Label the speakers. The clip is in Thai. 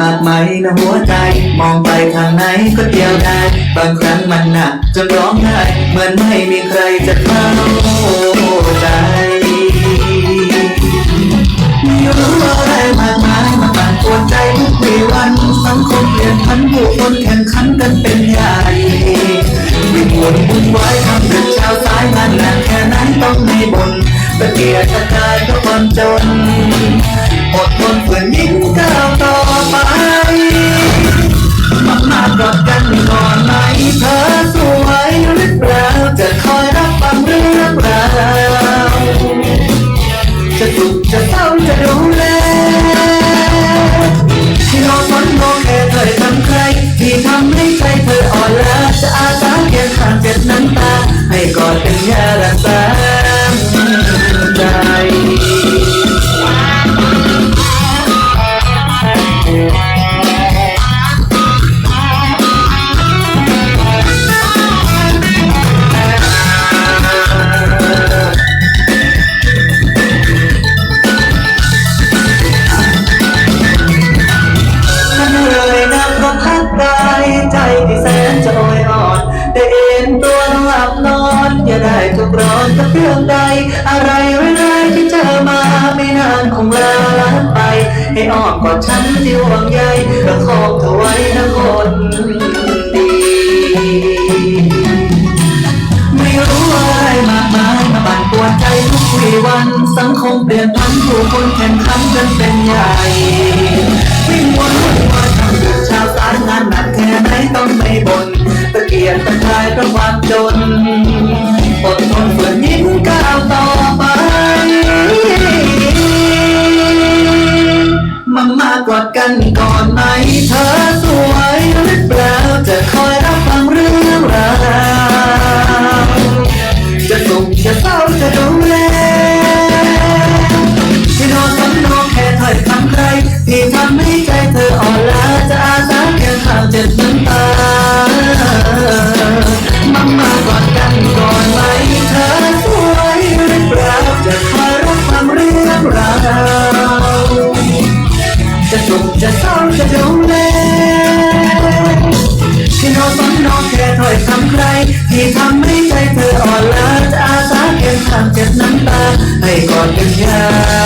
Speaker 1: มากมายในหัวใจ มองไปทางไหนก็เดียวได้ บางครั้งมันหนักจนร้องไห้เหมือนไม่มีใครจะเข้าใจไม่รู้อะไรมากมายมาปั่นปวดใจทุกวีวันสังคมเปลี่ยนพันผู้คนแข่งขันกันเป็นใหญ่วิ่งวนวุ่นวายทำเรื่องชาวสายงานหนักแค่ไหนต้องไม่บ่นตะเกียกตะกา ที่แสนจะโอยอ่อนได้เอ็นตัวหลับนอนอย่าได้ทุกร้อนกับเรื่องใด อะไรร้ายๆที่เจอมาไม่นานคงลาลับไป ให้อ้อมกอดฉันที่ห่วงใยประคองเธอไว้นะคนดีไม่รู้อะไรมากมายมาปั่นปวดใจทุกวีวัน สังคมเปลี่ยนพันผู้คนแข่งขันกันเป็นใหญ่วิ่งวนวุ่นวาย จนอดทนฝืนยิ้มก้าวต่อไป มามากอดกันก่อนไหมเธอสวยหรือเปล่าจะคอยรับฟังเรื่องราวจะสุขจะเศร้าจะดูแลที่นอนสำนองแค่ถ้อยคำใครที่ทำให้ใจเธออ่อนล้าจะอาสาเคียงข้างเจ็บน้ำตา มากอดกันก่อนไหมเธอสวยหรือเปล่าจะคอยรับฟังเรื่องราวจะสุขจะเศร้าจะดูแลที่นอนสนนอนแค่ถ้อยคำใคร ที่ทำให้ใจเธออ่อนล้าจะอาสาเคียงข้างเจ็บน้ำตาให้กอดเป็นยา